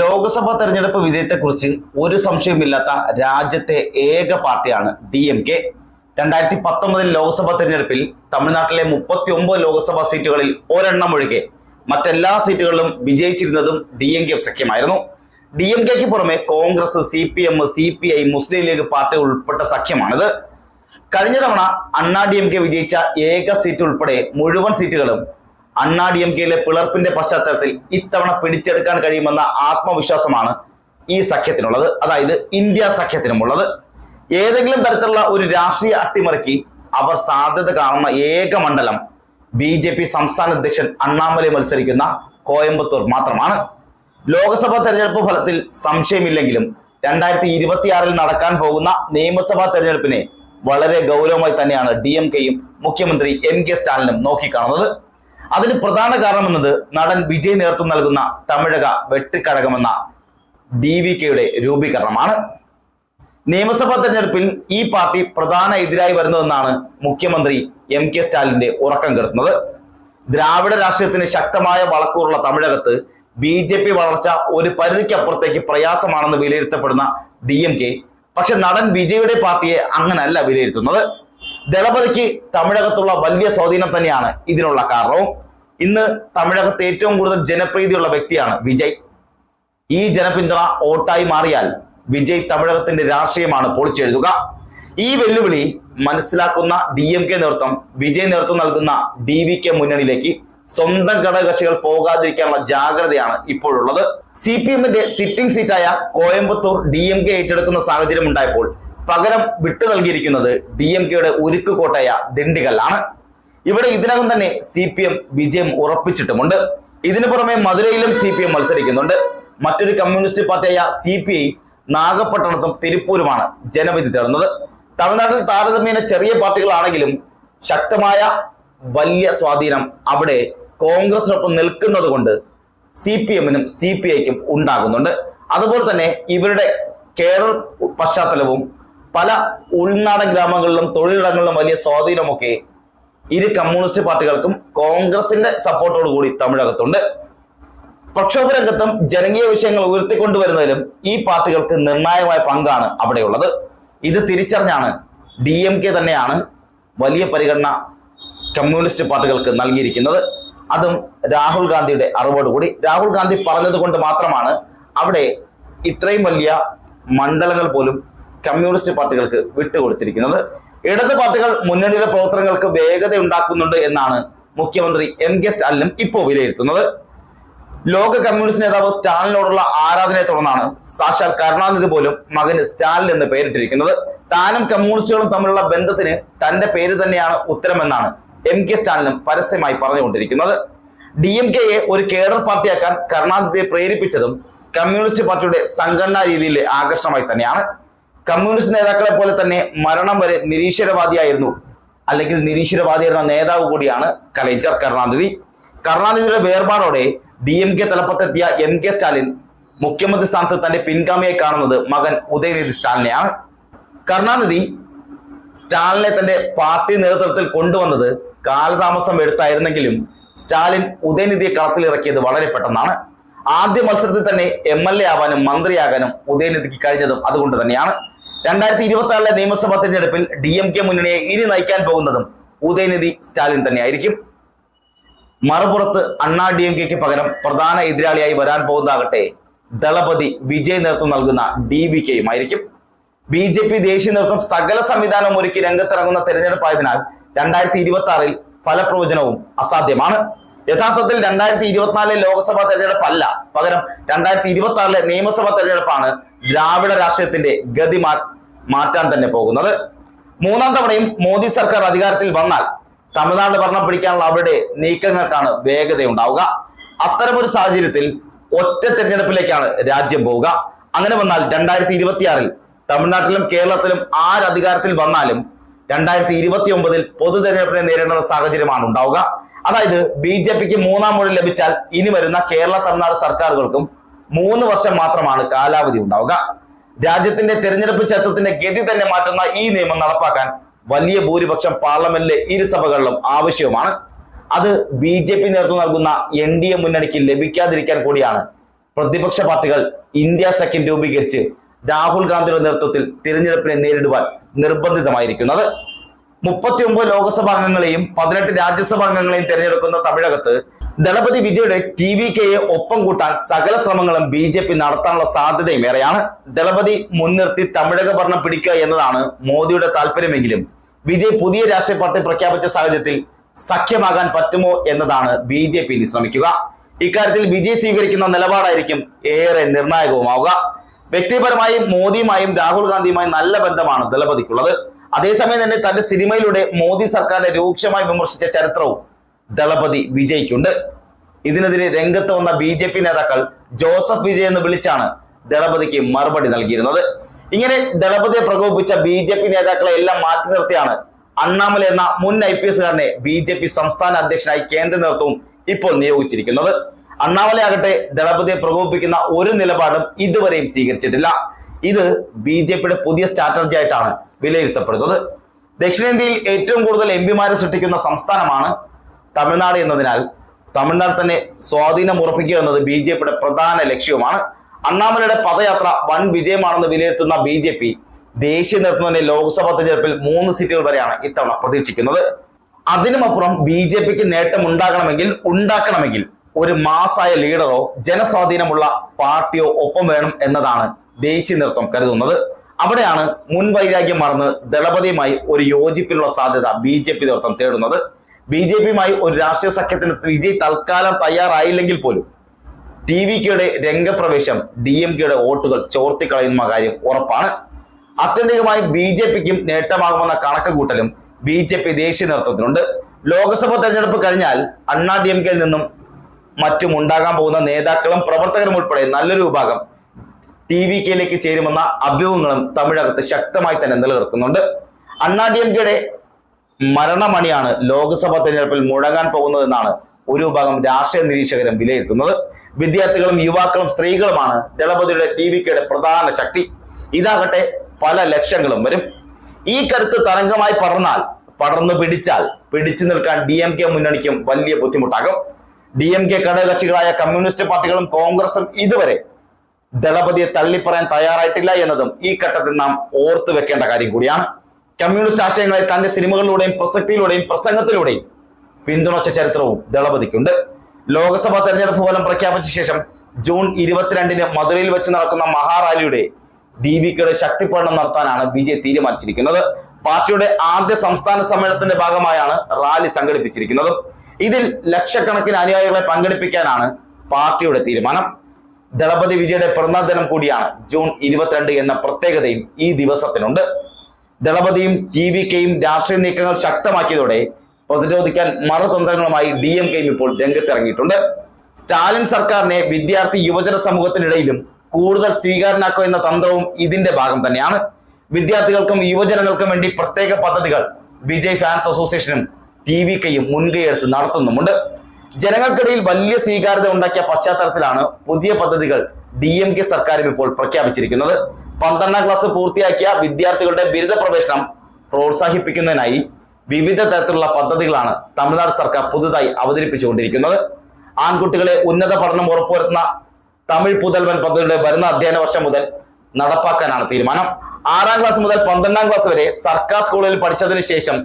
ലോക്സഭാ തെരഞ്ഞെടുപ്പ് വിജയത്തെക്കുറിച്ച് ഒരു സംശയവുമില്ലാത്ത രാജ്യത്തെ ഏക പാർട്ടിയാണ് ഡി എം കെ. രണ്ടായിരത്തി പത്തൊമ്പതിൽ ലോക്സഭാ തെരഞ്ഞെടുപ്പിൽ തമിഴ്നാട്ടിലെ മുപ്പത്തി ഒമ്പത് ലോക്സഭാ സീറ്റുകളിൽ ഒരെണ്ണം ഒഴികെ മറ്റെല്ലാ സീറ്റുകളിലും വിജയിച്ചിരുന്നതും ഡി എം കെ സഖ്യമായിരുന്നു. ഡി എം കെക്ക് പുറമെ Congress C P M C P I Muslim League party ഉൾപ്പെട്ട സഖ്യമാണിത്. കഴിഞ്ഞ തവണ അണ്ണാ ഡി എം കെ വിജയിച്ച ഏക സീറ്റ് ഉൾപ്പെടെ മുഴുവൻ സീറ്റുകളും അണ്ണാ ഡി എം കെയിലെ പിളർപ്പിന്റെ പശ്ചാത്തലത്തിൽ ഇത്തവണ പിടിച്ചെടുക്കാൻ കഴിയുമെന്ന ആത്മവിശ്വാസമാണ് ഈ സഖ്യത്തിനുള്ളത്. അതായത് ഇന്ത്യ സഖ്യത്തിനുമുള്ളത്. ഏതെങ്കിലും തരത്തിലുള്ള ഒരു രാഷ്ട്രീയ അട്ടിമറിക്ക് അവർ സാധ്യത കാണുന്ന ഏക മണ്ഡലം ബി ജെ പി സംസ്ഥാന അധ്യക്ഷൻ അണ്ണാമലൈ മത്സരിക്കുന്ന കോയമ്പത്തൂർ മാത്രമാണ്. ലോക്സഭാ തെരഞ്ഞെടുപ്പ് ഫലത്തിൽ സംശയമില്ലെങ്കിലും രണ്ടായിരത്തി ഇരുപത്തിയാറിൽ നടക്കാൻ പോകുന്ന നിയമസഭാ തെരഞ്ഞെടുപ്പിനെ വളരെ ഗൗരവമായി തന്നെയാണ് ഡി എം കെയും മുഖ്യമന്ത്രി എം കെ സ്റ്റാലിനും നോക്കിക്കാണുന്നത്. അതിന് പ്രധാന കാരണം എന്നത് നടൻ വിജയ് നേതൃത്വം നൽകുന്ന തമിഴക വെട്ടിക്കടകമെന്ന ഡി വി കെയുടെ രൂപീകരണമാണ്. നിയമസഭാ തെരഞ്ഞെടുപ്പിൽ ഈ പാർട്ടി പ്രധാന എതിരായി വരുന്നതെന്നാണ് മുഖ്യമന്ത്രി എം കെ സ്റ്റാലിന്റെ ഉറക്കം കെടുത്തുന്നത്. ദ്രാവിഡ രാഷ്ട്രീയത്തിന് ശക്തമായ വളക്കൂറുള്ള തമിഴകത്ത് ബി ജെ പി വളർച്ച ഒരു പരിധിക്കപ്പുറത്തേക്ക് പ്രയാസമാണെന്ന് വിലയിരുത്തപ്പെടുന്ന ഡി എം കെ. പക്ഷെ നടൻ വിജയുടെ പാർട്ടിയെ അങ്ങനല്ല വിലയിരുത്തുന്നത്. ദളപതിക്ക് തമിഴകത്തുള്ള വലിയ സ്വാധീനം തന്നെയാണ് ഇതിനുള്ള കാരണവും. ഇന്ന് തമിഴകത്ത് ഏറ്റവും കൂടുതൽ ജനപ്രീതിയുള്ള വ്യക്തിയാണ് വിജയ്. ഈ ജനപിന്തുണ വോട്ടായി മാറിയാൽ വിജയ് തമിഴകത്തിന്റെ രാഷ്ട്രീയമാണ് പൊളിച്ചെഴുതുക ഈ വെല്ലുവിളി മനസ്സിലാക്കുന്ന ഡി എം കെ നേതൃത്വം വിജയ് നേതൃത്വം നൽകുന്ന ഡി വി കെ മുന്നണിയിലേക്ക് സ്വന്തം ഘടകകക്ഷികൾ പോകാതിരിക്കാനുള്ള ജാഗ്രതയാണ് ഇപ്പോഴുള്ളത്. സി പി എമ്മിന്റെ സിറ്റിംഗ് സീറ്റായ കോയമ്പത്തൂർ ഡി എം കെ ഏറ്റെടുക്കുന്ന സാഹചര്യം ഉണ്ടായപ്പോൾ പകരം വിട്ടു നൽകിയിരിക്കുന്നത് ഡി എം കെയുടെ ഉരുക്ക് കോട്ടയ ദണ്ഡികല്ലാണ് ഇവിടെ ഇതിനകം തന്നെ സി പി എം വിജയം ഉറപ്പിച്ചിട്ടുമുണ്ട്. ഇതിനു പുറമെ മധുരയിലും സി പി എം മത്സരിക്കുന്നുണ്ട്. മറ്റൊരു കമ്മ്യൂണിസ്റ്റ് പാർട്ടിയായ സി പി ഐ നാഗപട്ടണത്തും തിരുപ്പൂരുമാണ് ജനവിധി തേടുന്നത്. തമിഴ്നാട്ടിൽ താരതമ്യേന ചെറിയ പാർട്ടികളാണെങ്കിലും ശക്തമായ വലിയ സ്വാധീനം അവിടെ കോൺഗ്രസിനൊപ്പം നിൽക്കുന്നത് കൊണ്ട് സി പി എമ്മിനും സി പി ഐക്കും ഉണ്ടാകുന്നുണ്ട്. അതുപോലെ തന്നെ ഇവരുടെ കേരള പശ്ചാത്തലവും പല ഉൾനാടൻ ഗ്രാമങ്ങളിലും തൊഴിലിടങ്ങളിലും വലിയ സ്വാധീനമൊക്കെ ഇരു കമ്മ്യൂണിസ്റ്റ് പാർട്ടികൾക്കും കോൺഗ്രസിന്റെ സപ്പോർട്ടോടു കൂടി തമിഴകത്തുണ്ട്. പ്രക്ഷോഭ രംഗത്തും ജനകീയ വിഷയങ്ങൾ ഉയർത്തിക്കൊണ്ടുവരുന്നതിലും ഈ പാർട്ടികൾക്ക് നിർണായകമായ പങ്കാണ് അവിടെയുള്ളത്. ഇത് തിരിച്ചറിഞ്ഞാണ് ഡി എം കെ തന്നെയാണ് വലിയ പരിഗണന കമ്മ്യൂണിസ്റ്റ് പാർട്ടികൾക്ക് നൽകിയിരിക്കുന്നത്. അതും രാഹുൽ ഗാന്ധിയുടെ അറിവോടുകൂടി രാഹുൽ ഗാന്ധി പറഞ്ഞത് കൊണ്ട് മാത്രമാണ് അവിടെ ഇത്രയും വലിയ മണ്ഡലങ്ങൾ പോലും കമ്മ്യൂണിസ്റ്റ് പാർട്ടികൾക്ക് വിട്ടുകൊടുത്തിരിക്കുന്നത്. ഇടത് പാർട്ടികൾ മുന്നണിയുടെ പ്രവർത്തനങ്ങൾക്ക് വേഗത ഉണ്ടാക്കുന്നുണ്ട് എന്നാണ് മുഖ്യമന്ത്രി എം കെ സ്റ്റാലിനും ഇപ്പോൾ വിലയിരുത്തുന്നത്. ലോക കമ്മ്യൂണിസ്റ്റ് നേതാവ് സ്റ്റാലിനോടുള്ള ആരാധനയെ തുടർന്നാണ് സാക്ഷാൽ കരുണാനിധി പോലും മകന് സ്റ്റാലിൻ എന്ന് പേരിട്ടിരിക്കുന്നത്. താനും കമ്മ്യൂണിസ്റ്റുകളും തമ്മിലുള്ള ബന്ധത്തിന് തന്റെ പേര് തന്നെയാണ് ഉത്തരമെന്നാണ് എം കെ സ്റ്റാലിനും പരസ്യമായി പറഞ്ഞുകൊണ്ടിരിക്കുന്നത്. ഡി എം കെയെ ഒരു കേഡർ പാർട്ടിയാക്കാൻ കരുണാനിധിയെ പ്രേരിപ്പിച്ചതും കമ്മ്യൂണിസ്റ്റ് പാർട്ടിയുടെ സംഘടനാ രീതിയിലെ ആകർഷണമായി തന്നെയാണ്. കമ്മ്യൂണിസ്റ്റ് നേതാക്കളെ പോലെ തന്നെ മരണം വരെ നിരീശ്വരവാദിയായിരുന്നു. അല്ലെങ്കിൽ നിരീശ്വരവാദിയായിരുന്ന നേതാവ് കൂടിയാണ് കലേജർ കരുണാനിധി. കരുണാനിധിയുടെ വേർപാടോടെ ഡി എം കെ തലപ്പത്തെത്തിയ എം കെ സ്റ്റാലിൻ മുഖ്യമന്ത്രി സ്ഥാനത്ത് തന്റെ പിൻഗാമിയായി കാണുന്നത് മകൻ ഉദയനിധി സ്റ്റാലിനെയാണ്. കരുണാനിധി സ്റ്റാലിനെ തന്റെ പാർട്ടി നേതൃത്വത്തിൽ കൊണ്ടുവന്നത് കാലതാമസം എടുത്തായിരുന്നെങ്കിലും സ്റ്റാലിൻ ഉദയനിധിയെ കളത്തിലിറക്കിയത് വളരെ പെട്ടെന്നാണ്. ആദ്യ മത്സരത്തിൽ തന്നെ എം എൽ എ ആവാനും മന്ത്രിയാകാനും ഉദയനിധിക്ക് കഴിഞ്ഞതും അതുകൊണ്ട് തന്നെയാണ്. രണ്ടായിരത്തി ഇരുപത്തി ആറിലെ നിയമസഭാ തെരഞ്ഞെടുപ്പിൽ ഡി എം കെ മുന്നണിയെ ഇനി നയിക്കാൻ പോകുന്നതും ഉദയനിധി സ്റ്റാലിൻ തന്നെയായിരിക്കും. മറുപുറത്ത് അണ്ണാ ഡി എം കെക്ക് പകരം പ്രധാന എതിരാളിയായി വരാൻ പോകുന്നതാകട്ടെ ദളപതി വിജയ് നേതൃത്വം നൽകുന്ന ഡി വി കെയുമായിരിക്കും ബി ജെ പി ദേശീയ നേതൃത്വം സകല സംവിധാനവും ഒരുക്കി രംഗത്തിറങ്ങുന്ന തെരഞ്ഞെടുപ്പായതിനാൽ രണ്ടായിരത്തി ഇരുപത്തി ആറിൽ ഫലപ്രവചനവും അസാധ്യമാണ്. യഥാർത്ഥത്തിൽ രണ്ടായിരത്തി ഇരുപത്തിനാലിലെ ലോക്സഭാ തെരഞ്ഞെടുപ്പല്ല. പകരം രണ്ടായിരത്തി ഇരുപത്തി ആറിലെ നിയമസഭാ തെരഞ്ഞെടുപ്പാണ് ദ്രാവിഡ രാഷ്ട്രീയത്തിന്റെ ഗതി മാറ്റാൻ തന്നെ പോകുന്നത്. മൂന്നാം തവണയും മോദി സർക്കാർ അധികാരത്തിൽ വന്നാൽ തമിഴ്നാട് ഭരണം പിടിക്കാനുള്ള അവരുടെ നീക്കങ്ങൾക്കാണ് വേഗതയുണ്ടാവുക. അത്തരമൊരു സാഹചര്യത്തിൽ ഒറ്റ തെരഞ്ഞെടുപ്പിലേക്കാണ് രാജ്യം പോവുക. അങ്ങനെ വന്നാൽ രണ്ടായിരത്തി ഇരുപത്തിയാറിൽ തമിഴ്നാട്ടിലും കേരളത്തിലും ആരധികാരത്തിൽ വന്നാലും രണ്ടായിരത്തി ഇരുപത്തി ഒമ്പതിൽ പൊതു തെരഞ്ഞെടുപ്പിനെ നേരിടേണ്ട സാഹചര്യമാണ് ഉണ്ടാവുക അതായത് ബി ജെ പിക്ക് മൂന്നാം മൊഴി ലഭിച്ചാൽ ഇനി വരുന്ന കേരള തമിഴ്നാട് സർക്കാരുകൾക്കും മൂന്ന് വർഷം മാത്രമാണ് കാലാവധി ഉണ്ടാവുക. രാജ്യത്തിന്റെ തെരഞ്ഞെടുപ്പ് ചട്ടത്തിന്റെ ഗതി തന്നെ മാറ്റുന്ന ഈ നിയമം നടപ്പാക്കാൻ വലിയ ഭൂരിപക്ഷം പാർലമെന്റിലെ ഇരുസഭകളിലും ആവശ്യവുമാണ്. അത് ബി ജെ പി നേതൃത്വം നൽകുന്ന എൻ ഡി എ മുന്നണിക്ക് ലഭിക്കാതിരിക്കാൻ കൂടിയാണ് പ്രതിപക്ഷ പാർട്ടികൾ ഇന്ത്യ സഖ്യം രൂപീകരിച്ച് രാഹുൽ ഗാന്ധിയുടെ നേതൃത്വത്തിൽ തിരഞ്ഞെടുപ്പിനെ നേരിടുവാൻ നിർബന്ധിതമായിരിക്കുന്നത്. മുപ്പത്തിയൊമ്പത് ലോക്സഭാ അംഗങ്ങളെയും പതിനെട്ട് രാജ്യസഭാ അംഗങ്ങളെയും തിരഞ്ഞെടുക്കുന്ന തമിഴകത്ത് ദളപതി വിജയുടെ ടി വി കെയെ ഒപ്പം കൂട്ടാൻ സകല ശ്രമങ്ങളും ബി ജെ പി നടത്താനുള്ള സാധ്യതയും ഏറെയാണ്. ദളപതി മുൻനിർത്തി തമിഴക ഭരണം പിടിക്കുക എന്നതാണ് മോദിയുടെ താല്പര്യമെങ്കിലും. വിജയ് പുതിയ രാഷ്ട്രീയ പാർട്ടി പ്രഖ്യാപിച്ച സാഹചര്യത്തിൽ സഖ്യമാകാൻ പറ്റുമോ എന്നതാണ് ബി ജെ പി ശ്രമിക്കുക. ഇക്കാര്യത്തിൽ വിജയ് സ്വീകരിക്കുന്ന നിലപാടായിരിക്കും ഏറെ നിർണായകവുമാവുക. വ്യക്തിപരമായും മോദിയുമായും രാഹുൽ ഗാന്ധിയുമായും നല്ല ബന്ധമാണ് ദളപതിക്കുള്ളത്. അതേസമയം തന്നെ തന്റെ സിനിമയിലൂടെ മോദി സർക്കാരിനെ രൂക്ഷമായി വിമർശിച്ച ചരിത്രവും ദളപതി വിജയ്ക്കുണ്ട്. ഇതിനെതിരെ രംഗത്ത് വന്ന ബി ജെ പി നേതാക്കൾ ജോസഫ് വിജയ് എന്ന് വിളിച്ചാണ് ദളപതിക്ക് മറുപടി നൽകിയിരുന്നത്. ഇങ്ങനെ ദളപതിയെ പ്രകോപിപ്പിച്ച ബി ജെ പി നേതാക്കളെ എല്ലാം മാറ്റി നിർത്തിയാണ് അണ്ണാമല എന്ന മുൻ ഐ പി എസുകാരനെ ബി ജെ പി സംസ്ഥാന അധ്യക്ഷനായി കേന്ദ്ര നേതൃത്വവും ഇപ്പോൾ നിയോഗിച്ചിരിക്കുന്നത്. അണ്ണാമലയാകട്ടെ ദളപതിയെ പ്രകോപിപ്പിക്കുന്ന ഒരു നിലപാടും ഇതുവരെയും സ്വീകരിച്ചിട്ടില്ല. ഇത് ബി ജെ പിയുടെ പുതിയ സ്ട്രാറ്റജി ആയിട്ടാണ് വിലയിരുത്തപ്പെടുന്നത്. ദക്ഷിണേന്ത്യയിൽ ഏറ്റവും കൂടുതൽ എം പിമാരെ സൃഷ്ടിക്കുന്ന സംസ്ഥാനമാണ് തമിഴ്നാട് എന്നതിനാൽ തമിഴ്നാട് തന്നെ സ്വാധീനം ഉറപ്പിക്കുക എന്നത് ബി ജെ പിയുടെ പ്രധാന ലക്ഷ്യവുമാണ്. അണ്ണാമലയുടെ പദയാത്ര വൻ വിജയമാണെന്ന് വിലയിരുത്തുന്ന ബി ജെ പി ദേശീയ നേതൃത്വത്തിന്റെ ലോക്സഭാ തെരഞ്ഞെടുപ്പിൽ മൂന്ന് സീറ്റുകൾ വരെയാണ് ഇത്തവണ പ്രതീക്ഷിക്കുന്നത്. അതിനുമപ്പുറം ബി ജെ പിക്ക് നേട്ടം ഉണ്ടാകണമെങ്കിൽ ഉണ്ടാക്കണമെങ്കിൽ ഒരു മാസായ ലീഡറോ ജനസ്വാധീനമുള്ള പാർട്ടിയോ ഒപ്പം വേണം എന്നതാണ് ദേശീയ നേതൃത്വം കരുതുന്നത്. അവിടെയാണ് മുൻ വൈരാഗ്യം മറന്ന് ദളപതിയുമായി ഒരു യോജിപ്പിനുള്ള സാധ്യത ബി ജെ പി നേതൃത്വം തേടുന്നത്. ബി ജെ പിയുമായി ഒരു രാഷ്ട്രീയ സഖ്യത്തിന് വിജയ് തൽക്കാലം തയ്യാറായില്ലെങ്കിൽ പോലും ടി വി കെയുടെ രംഗപ്രവേശം ഡി എം കെയുടെ വോട്ടുകൾ ചോർത്തിക്കളയുന്ന കാര്യം ഉറപ്പാണ്. ആത്യന്തികമായി ബി ജെ പിക്കും നേട്ടമാകുമെന്ന കണക്ക് കൂട്ടലും ബി ജെ പി ദേശീയ നേതൃത്വത്തിനുണ്ട്. ലോക്സഭാ തെരഞ്ഞെടുപ്പ് കഴിഞ്ഞാൽ അണ്ണാ ഡി എം കെയിൽ നിന്നും മറ്റും ഉണ്ടാകാൻ പോകുന്ന നേതാക്കളും പ്രവർത്തകരും ഉൾപ്പെടെ നല്ലൊരു വിഭാഗം ടി വി കെയിലേക്ക് ചേരുമെന്ന അഭ്യൂഹങ്ങളും തമിഴകത്ത് ശക്തമായി തന്നെ നിലനിർത്തുന്നുണ്ട് അണ്ണാ ഡി എം കെയുടെ മരണമണിയാണ് ലോക്സഭാ തെരഞ്ഞെടുപ്പിൽ മുഴങ്ങാൻ പോകുന്നതെന്നാണ് ഒരു വിഭാഗം രാഷ്ട്രീയ നിരീക്ഷകരും വിലയിരുത്തുന്നത്. വിദ്യാർത്ഥികളും യുവാക്കളും സ്ത്രീകളുമാണ് ദളപതിയുടെ ടി വി കെയുടെ പ്രധാന ശക്തി. ഇതാകട്ടെ പല ലക്ഷങ്ങളും വരും. ഈ കരുത്ത് തരംഗമായി പടർന്നാൽ പടർന്നു പിടിച്ചാൽ പിടിച്ചു നിൽക്കാൻ ഡി എം കെ മുന്നണിക്കും വലിയ ബുദ്ധിമുട്ടാകും. ഡി എം കെ ഘടകകക്ഷികളായ കമ്മ്യൂണിസ്റ്റ് പാർട്ടികളും കോൺഗ്രസും ഇതുവരെ ദളപതിയെ തള്ളിപ്പറയാൻ തയ്യാറായിട്ടില്ല എന്നതും ഈ ഘട്ടത്തിൽ നാം ഓർത്തു വെക്കേണ്ട കാര്യം കൂടിയാണ്. കമ്മ്യൂണിസ്റ്റ് ആശയങ്ങളെ തന്റെ സിനിമകളിലൂടെയും പ്രസക്തിയിലൂടെയും പ്രസംഗത്തിലൂടെയും പിന്തുണച്ച ചരിത്രവും ദളപതിക്കുണ്ട്. ലോക്സഭാ തെരഞ്ഞെടുപ്പ് ഫലം പ്രഖ്യാപിച്ച ശേഷം ജൂൺ ഇരുപത്തിരണ്ടിന് മധുരയിൽ വെച്ച് നടക്കുന്ന മഹാറാലിയുടെ ദീപികയുടെ ശക്തിപ്രകടനം നടത്താനാണ് ബി ജെ തീരുമാനിച്ചിരിക്കുന്നത്. പാർട്ടിയുടെ ആദ്യ സംസ്ഥാന സമ്മേളനത്തിന്റെ ഭാഗമായാണ് റാലി സംഘടിപ്പിച്ചിരിക്കുന്നത്. ഇതിൽ ലക്ഷക്കണക്കിന് അനുയായികളെ പങ്കെടുപ്പിക്കാനാണ് പാർട്ടിയുടെ തീരുമാനം. ദളപതി വിജയുടെ പിറന്നാൾ ദിനം കൂടിയാണ് ജൂൺ ഇരുപത്തിരണ്ട് എന്ന പ്രത്യേകതയും ഈ ദിവസത്തിനുണ്ട്. ദളപതിയും ടി വി കെയും രാഷ്ട്രീയ നീക്കങ്ങൾ ശക്തമാക്കിയതോടെ പ്രതിരോധിക്കാൻ മറുതന്ത്രങ്ങളുമായി ഡി എം കെയും ഇപ്പോൾ രംഗത്തിറങ്ങിയിട്ടുണ്ട്. സ്റ്റാലിൻ സർക്കാരിനെ വിദ്യാർത്ഥി യുവജന സമൂഹത്തിനിടയിലും കൂടുതൽ സ്വീകാരനാക്കുക എന്ന തന്ത്രവും ഇതിന്റെ ഭാഗം തന്നെയാണ്. വിദ്യാർത്ഥികൾക്കും യുവജനങ്ങൾക്കും വേണ്ടി പ്രത്യേക പദ്ധതികൾ വിജയ് ഫാൻസ് അസോസിയേഷനും ടി വി കെയും മുൻകൈയെടുത്ത് നടത്തുന്നുമുണ്ട്. ജനങ്ങൾക്കിടയിൽ വലിയ സ്വീകാര്യത ഉണ്ടാക്കിയ പശ്ചാത്തലത്തിലാണ് പുതിയ പദ്ധതികൾ ഡി എം കെ സർക്കാരും ഇപ്പോൾ പ്രഖ്യാപിച്ചിരിക്കുന്നത്. പന്ത്രണ്ടാം ക്ലാസ് പൂർത്തിയാക്കിയ വിദ്യാർത്ഥികളുടെ ബിരുദ പ്രവേശനം പ്രോത്സാഹിപ്പിക്കുന്നതിനായി വിവിധ തരത്തിലുള്ള പദ്ധതികളാണ് തമിഴ്നാട് സർക്കാർ പുതുതായി അവതരിപ്പിച്ചുകൊണ്ടിരിക്കുന്നത്. ആൺകുട്ടികളെ ഉന്നത പഠനം ഉറപ്പുവരുത്തുന്ന തമിഴ് പുതൽവൻ പദ്ധതിയുടെ വരുന്ന അധ്യയന വർഷം മുതൽ നടപ്പാക്കാനാണ് തീരുമാനം. ആറാം ക്ലാസ് മുതൽ പന്ത്രണ്ടാം ക്ലാസ് വരെ സർക്കാർ സ്കൂളിൽ പഠിച്ചതിന് ശേഷം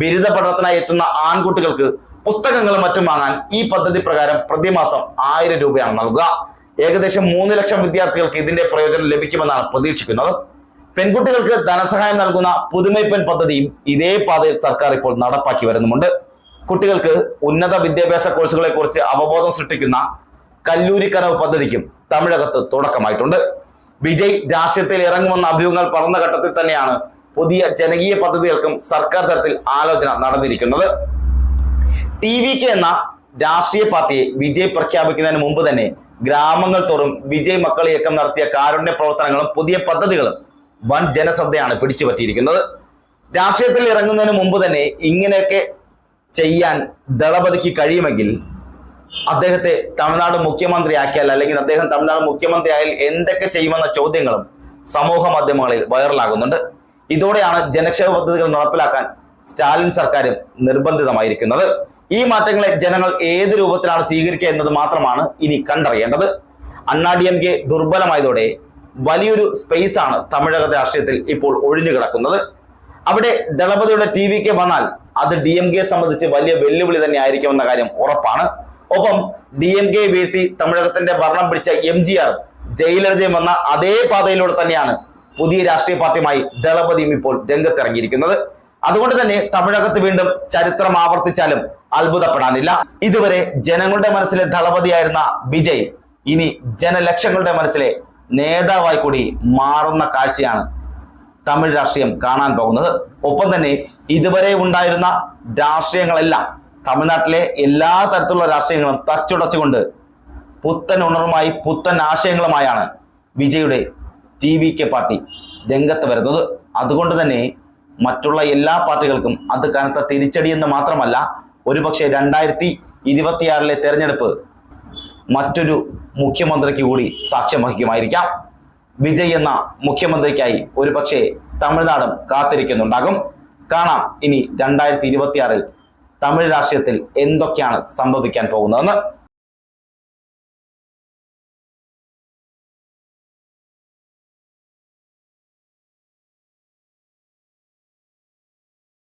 ബിരുദ പഠനത്തിനായി എത്തുന്ന ആൺകുട്ടികൾക്ക് പുസ്തകങ്ങളും മറ്റും വാങ്ങാൻ ഈ പദ്ധതി പ്രകാരം പ്രതിമാസം ആയിരം രൂപയാണ് നൽകുക. ഏകദേശം മൂന്ന് ലക്ഷം വിദ്യാർത്ഥികൾക്ക് ഇതിന്റെ പ്രയോജനം ലഭിക്കുമെന്നാണ് പ്രതീക്ഷിക്കുന്നത്. പെൺകുട്ടികൾക്ക് ധനസഹായം നൽകുന്ന പുതുമൈപ്പൻ പദ്ധതിയും ഇതേ പാതയിൽ സർക്കാർ ഇപ്പോൾ നടപ്പാക്കി വരുന്നുമുണ്ട്. കുട്ടികൾക്ക് ഉന്നത വിദ്യാഭ്യാസ കോഴ്സുകളെ കുറിച്ച് അവബോധം സൃഷ്ടിക്കുന്ന കല്ലൂരിക്കനവ് പദ്ധതിക്കും തമിഴകത്ത് തുടക്കമായിട്ടുണ്ട്. വിജയ് രാഷ്ട്രീയത്തിൽ ഇറങ്ങുമെന്ന അഭ്യൂഹങ്ങൾ പറന്ന ഘട്ടത്തിൽ തന്നെയാണ് പുതിയ ജനകീയ പദ്ധതികൾക്കും സർക്കാർ തലത്തിൽ ആലോചന നടന്നിരിക്കുന്നത്. ടി വി കെ എന്ന രാഷ്ട്രീയ പാർട്ടിയെ വിജയ് പ്രഖ്യാപിക്കുന്നതിന് മുമ്പ് തന്നെ ഗ്രാമങ്ങൾ തോറും വിജയ് മക്കൾ ഇയക്കം നടത്തിയ കാരുണ്യ പ്രവർത്തനങ്ങളും പുതിയ പദ്ധതികളും വൻ ജനശ്രദ്ധയാണ് പിടിച്ചുപറ്റിയിരിക്കുന്നത്. രാഷ്ട്രീയത്തിൽ ഇറങ്ങുന്നതിന് മുമ്പ് തന്നെ ഇങ്ങനെയൊക്കെ ചെയ്യാൻ ദളപതിക്ക് കഴിയുമെങ്കിൽ അദ്ദേഹത്തെ തമിഴ്നാട് മുഖ്യമന്ത്രിയാക്കിയാൽ അല്ലെങ്കിൽ അദ്ദേഹം തമിഴ്നാട് മുഖ്യമന്ത്രിയായാൽ എന്തൊക്കെ ചെയ്യുമെന്ന ചോദ്യങ്ങളും സമൂഹ മാധ്യമങ്ങളിൽ വൈറലാകുന്നുണ്ട്. ഇതോടെയാണ് ജനക്ഷേമ പദ്ധതികൾ നടപ്പിലാക്കാൻ സ്റ്റാലിൻ സർക്കാരും നിർബന്ധിതമായിരിക്കുന്നത്. ഈ മാറ്റങ്ങളെ ജനങ്ങൾ ഏത് രൂപത്തിലാണ് സ്വീകരിക്കുക എന്നത് മാത്രമാണ് ഇനി കണ്ടറിയേണ്ടത്. അണ്ണാ ഡി എം കെ ദുർബലമായതോടെ വലിയൊരു സ്പേസ് ആണ് തമിഴകത്തെ രാഷ്ട്രീയത്തിൽ ഇപ്പോൾ ഒഴിഞ്ഞു കിടക്കുന്നത്. അവിടെ ദളപതിയുടെ ടി വി കെ വന്നാൽ അത് ഡി എം കെയെ സംബന്ധിച്ച് വലിയ വെല്ലുവിളി തന്നെ ആയിരിക്കുമെന്ന കാര്യം ഉറപ്പാണ്. ഒപ്പം ഡി എം കെ വീഴ്ത്തി തമിഴകത്തിന്റെ ഭരണം പിടിച്ച എം ജി ആർ ജയിലളിതയും വന്ന അതേ പാതയിലൂടെ തന്നെയാണ് പുതിയ രാഷ്ട്രീയ പാർട്ടിയുമായി ദളപതിയും ഇപ്പോൾ രംഗത്തിറങ്ങിയിരിക്കുന്നത്. അതുകൊണ്ട് തന്നെ തമിഴകത്ത് വീണ്ടും ചരിത്രം ആവർത്തിച്ചാലും അത്ഭുതപ്പെടാനില്ല. ഇതുവരെ ജനങ്ങളുടെ മനസ്സിലെ ദളപതിയായിരുന്ന വിജയ് ഇനി ജനലക്ഷങ്ങളുടെ മനസ്സിലെ നേതാവായി കൂടി മാറുന്ന കാഴ്ചയാണ് തമിഴ് രാഷ്ട്രീയം കാണാൻ പോകുന്നത്. ഒപ്പം തന്നെ ഇതുവരെ ഉണ്ടായിരുന്ന രാഷ്ട്രീയങ്ങളെല്ലാം തമിഴ്നാട്ടിലെ എല്ലാ തരത്തിലുള്ള രാഷ്ട്രീയങ്ങളും തച്ചുടച്ചുകൊണ്ട് പുത്തൻ ഉണർവുമായി പുത്തൻ ആശയങ്ങളുമായാണ് വിജയുടെ ടി വി കെ പാർട്ടി രംഗത്ത് വരുന്നത്. അതുകൊണ്ട് തന്നെ മറ്റുള്ള എല്ലാ പാർട്ടികൾക്കും അത് കനത്ത തിരിച്ചടിയെന്ന് മാത്രമല്ല ഒരുപക്ഷെ രണ്ടായിരത്തി ഇരുപത്തിയാറിലെ തെരഞ്ഞെടുപ്പ് മറ്റൊരു മുഖ്യമന്ത്രിക്ക് കൂടി സാക്ഷ്യം വഹിക്കുമായിരിക്കാം. വിജയ് എന്ന മുഖ്യമന്ത്രിക്കായി ഒരുപക്ഷെ തമിഴ്നാടും കാത്തിരിക്കുന്നുണ്ടാകും. കാണാം ഇനി രണ്ടായിരത്തി ഇരുപത്തിയാറിൽ തമിഴ് രാഷ്ട്രീയത്തിൽ എന്തൊക്കെയാണ് സംഭവിക്കാൻ പോകുന്നതെന്ന്.